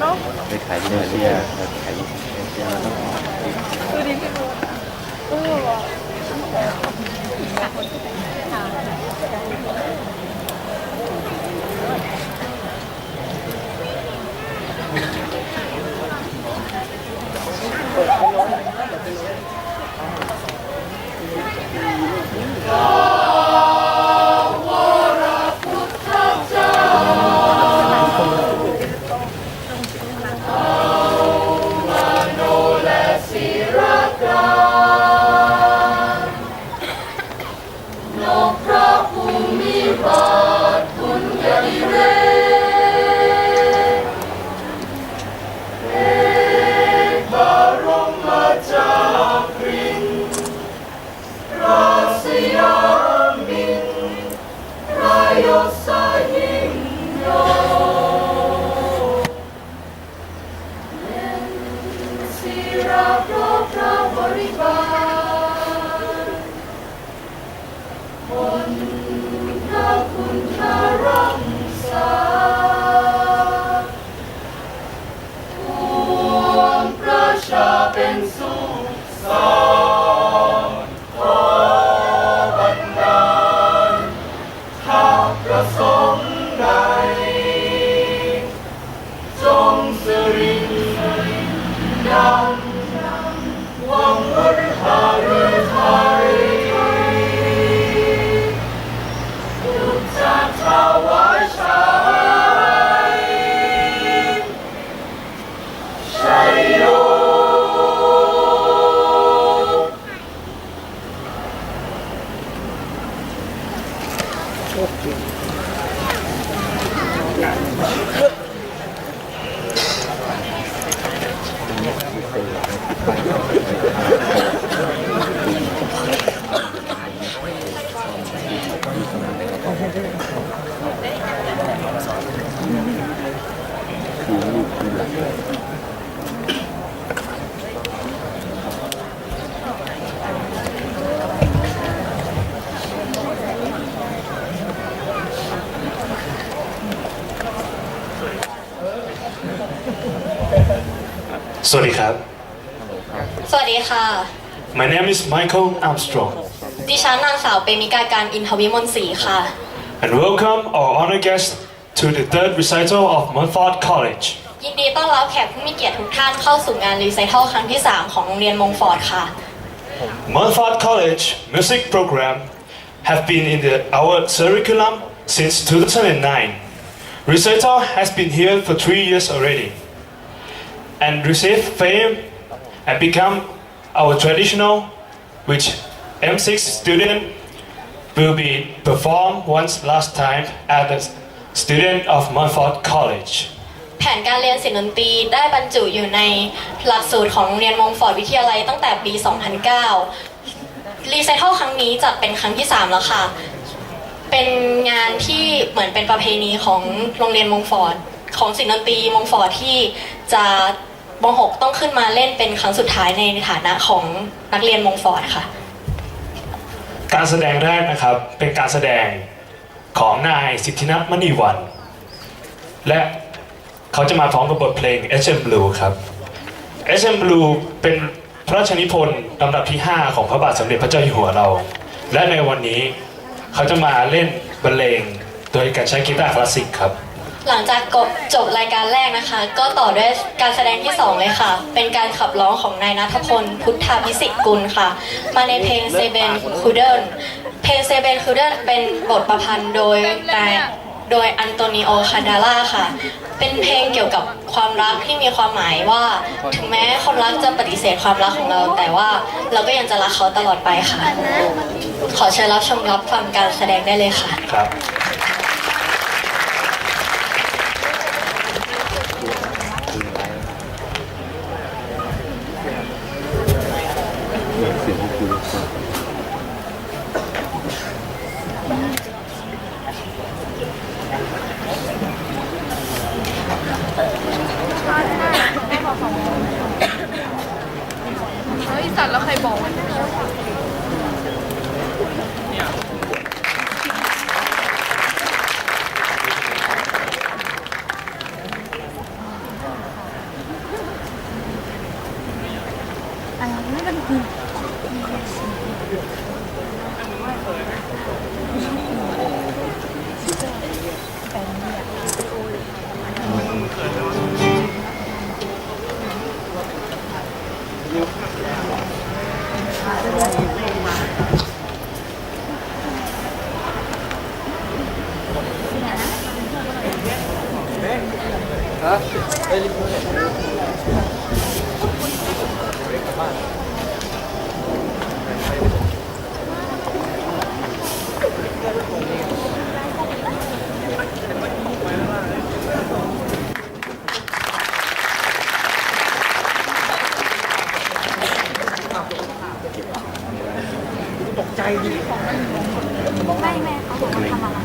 เนาะไปขายที่เอเชียไปขายที่เอเชียแล้วต้องดูดิพี่รู้เออว่ะ Thank you. สวัสดีครับ สวัสดีค่ะ My name is Michael Armstrong ดิฉันนางสาวเปมิกาการอินทวิมลศรีค่ะ and welcome our honored guest to the third recital of Montfort College ยินดีต้อนรับแขกผู้มีเกียรติทุกท่านเข้าสู่งานรีไซเคิลครั้งที่ 3 ของโรงเรียนมงฟอร์ดค่ะ Montfort College music program have been in the, our curriculum since 2009. Recital has been here for three years already And receive fame and become our traditional which M6 student will be performed once last time at the student of Montfort College. แผนการเรียนศิลป์ดนตรีได้บรรจุอยู่ในหลักสูตรของโรงเรียนมงฟอร์ดวิทยาลัยตั้งแต่ปี 2009 รีไซเคิลครั้งนี้จัดเป็นครั้งที่ 3 แล้วค่ะ เป็นงานที่เหมือนเป็นประเพณีของโรงเรียนมงฟอร์ดของศิลป์ดนตรีมงฟอร์ดที่จะ มหกต้องขึ้นมาเล่นเป็นครั้งสุดท้ายในฐานะของนักเรียนมงฟอร์ดค่ะ การแสดงแรกนะครับเป็นการแสดงของนายสิทธินัทมณีวัน และเขาจะมาพร้อมกับบทเพลง SM Blue ครับ SM Blue เป็นพระราชนิพนธ์ลำดับที่ 5 ของพระบาทสมเด็จพระเจ้าอยู่หัวเรา และในวันนี้เขาจะมาเล่นบรรเลงโดยการใช้กีตาร์คลาสสิกครับ หลังจากจบรายการแรกนะคะ ก็ต่อด้วยการแสดงที่ 2 เลยค่ะ เป็นการขับร้องของนายนัทพล พุทธาพิสิทธิ์กุลค่ะ มาในเพลงเซเบนคูเดิลเพลงเซเบนคูเดิลเป็นบทประพันธ์โดยนายโดยอันโตนิโอคาดาล่าค่ะ เป็นเพลงเกี่ยวกับความรักที่มีความหมายว่า ถึงแม้คนรักจะปฏิเสธความรักของเรา แต่ว่าเราก็ยังจะรักเขาตลอดไปค่ะ ขอเชิญรับชมรับฟังการแสดงได้เลยค่ะครับ ฮะไอ้ลิฟต์เนี่ยเล็ไม่แม่เขาบอกว่าทำอะไร